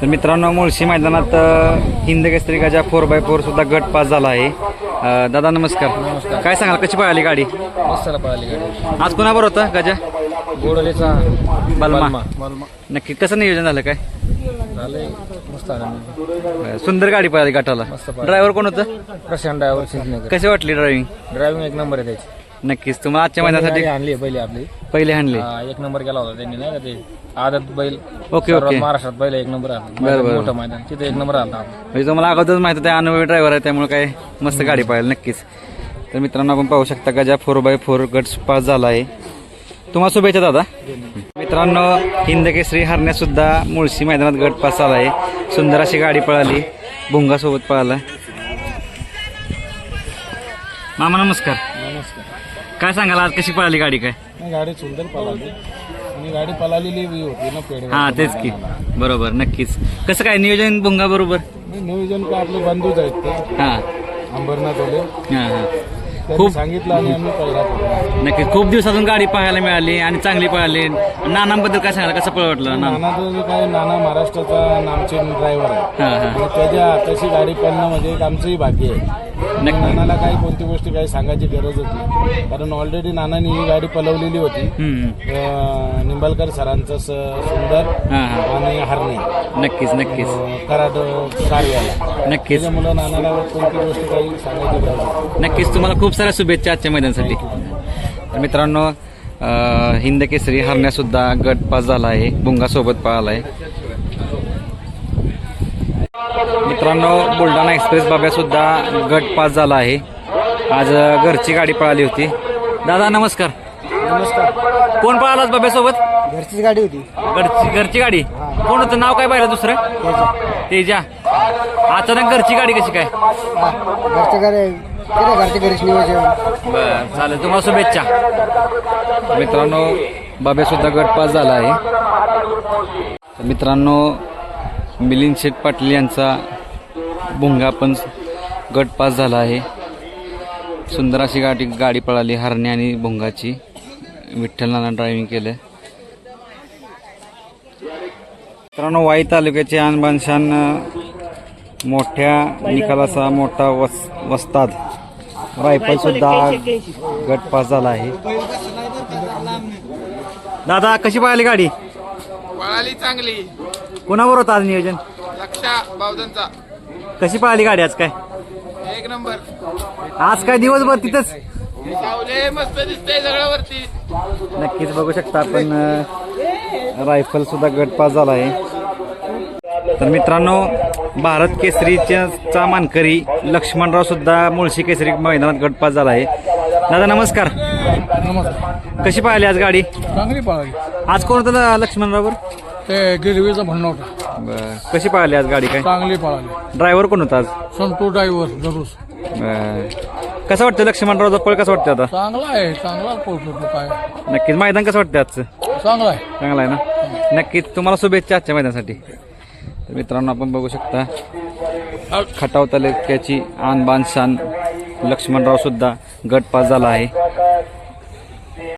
तर मित्रांनो मुळशी मैदानात Hind Kesari Gaja four by four सुद्धा गट पास झाला आहे. अ, दादा नमस्कार. नमस्कार. काय सांगाल कशी पळाली गाडी? मस्त पळाली गाडी. आज कोणाबरोबर होता गजा? गोडलेचा बलमा. नक्की कसं नियोजन झालं काय? झालंय मस्त आनंद अ, सुंदर गाडी पळाली गटाला. ड्रायव्हर कोण होतं? प्रशांत ड्रायव्हर सिंधनगर कशी वाटली ड्रायव्हिंग ड्रायव्हिंग एक नंबर आहे त्याची. नक्कीच. तुम्हाला आजच्या मैदानासाठी आणली पहिली आपली. पहिले हाणले हा, एक नंबर केला होता त्यांनी नाही का ते? आदत बैल. ओके, सर्वात ओके. महाराष्ट्रात पहिला एक नंबर आला. बरं. मोठं मैदान. तिथे एक नंबर आला म्हणजे तुम्हाला अगोदरच माहिती होतं अनुभवी ड्रायव्हर आहे त्यामुळे काय मस्त गाडी पाहिजे नक्कीच. तर मित्रांनो आपण पाहू शकता गजा फोर बाय फोर गट पास झाला आहे. तुम्हाला शुभेच्छा दादा. मित्रांनो हिंद केसरी हरण्यात सुद्धा मुळशी मैदानात गट पास झाला आहे. सुंदर अशी गाडी पळाली भुंगा सोबत पळाला. मामा नमस्कार. काय सांगाल आज कशी पळाली गाडी काय? नाही गाडी सुंदर पळाली. आणि गाडी पळालेली होती ना पेड हा तेच की. बरोबर नक्कीच. कसं काय नियोजन भुंगा बरोबर? नियोजन का आपले बंधूच आहेत ते. हा. अंबरनाथ हा हा. त्यांनी खूप सांगितलं आणि आम्ही पहिला. नक्की खूप दिवसातून गाडी पाहायला मिळाली आणि चांगली पळाली. नानांबद्दल काय सांगाल कसं पळ वाटलं ना. नानाचं जे काय नाना महाराष्ट्राचा नामचीन ड्रायव्हर आहे. हा हा. आणि त्याच्या हाताशी गाडी पळणं म्हणजे एक आमचंही भाग्य आहे. नानाला काही कोणती गोष्टी काही सांगायची गरजच नाही. कारण ऑलरेडी नानाने ही गाडी पलवलेली होती. अं, निंबाळकर सरांचं स- सुंदर हा हा. आणि हरणे. नक्कीच नक्कीच. कराड कार्याला नक्कीच. त्याच्यामुळं नानाला कोणती गोष्ट काही सांगायची गरज नाही. नक्कीच तुम्हाला खूप साऱ्या शुभेच्छा आजच्या मैदानासाठी. तर मित्रांनो अं, हिंद केसरी हरण्या सुद्धा गट पास झाला आहे. भुंगा सोबत पळाला आहे. मित्रांनो बुलढाणा एक्सप्रेस बाब्या सुद्धा गट पास झाला आहे. आज घरची गाडी पळाली होती. दादा नमस्कार. नमस्कार. कोण पळालाच बाब्या सोबत घरचीच गाडी होती. घरची घरची गाडी? कोण होतं? नाव काय पाहिलं दुसरं? तेजा. अचानक घरची गाडी कशी काय? घरच्या गाडी घरच्या घरीच नियोजन बर चालेल. तुम्हाला शुभेच्छा. मित्रांनो बाबे सुद्धा गट पास झाला आहे. तर मित्रांनो मिलिंद शेठ पाटील यांचा भुंगा पण गट पास झाला आहे. सुंदर अशी गाडी गाडी पळाली हरणे आणि भुंगाची. विठ्ठल ड्रायव्हिंग केलं मित्रांनो वाई तालुक्याचे आणबानशान मोठ्या निकालाचा मोठा वस वस्ताद. रायफलसुद्धा गट पास झाला आहे. दादा कशी पळाली गाडी? पळाली चांगली. कोणावर होतं आज नियोजन? लक्षा बावधनचा. कशी पळाली गाडी आज काय? एक नंबर. आज काय दिवसभर तिथंच? सावले मस्त दिसतंय सगळं वरती नक्कीच बघू शकता आपण अं, रायफल सुद्धा गट पास झाला आहे तर मित्रांनो भारत केसरीच्या चा मानकरी लक्ष्मणराव सुद्धा मुळशी केसरी मैदानात गट पास झाला आहे दादा नमस्कार. नमस्कार. कशी पाहिली आज गाडी? चांगली पळाली. आज कोण होतं लक्ष्मणरावर ते गिरवीचं म्हणणं होतं. बरं. कशी पाहिली आज गाडी काय? चांगली पळाली. ड्रायव्हर कोण होता आज? संतोष ड्रायव्हर जरूर बरं. कसं वाटतं लक्ष्मणरावचा पळ कसं वाटतं आता? चांगला आहे चांगला पळतो तो काय. नक्कीच. मैदान कसं वाटतं आजचं? चांगला आहे. चांगलं आहे ना? नक्कीच. तुम्हाला शुभेच्छा आजच्या मैदानासाठी. तर मित्रांनो आपण बघू शकता खटाव तालुक्याची आन बान शान लक्ष्मणराव सुद्धा गट पास झाला आहे.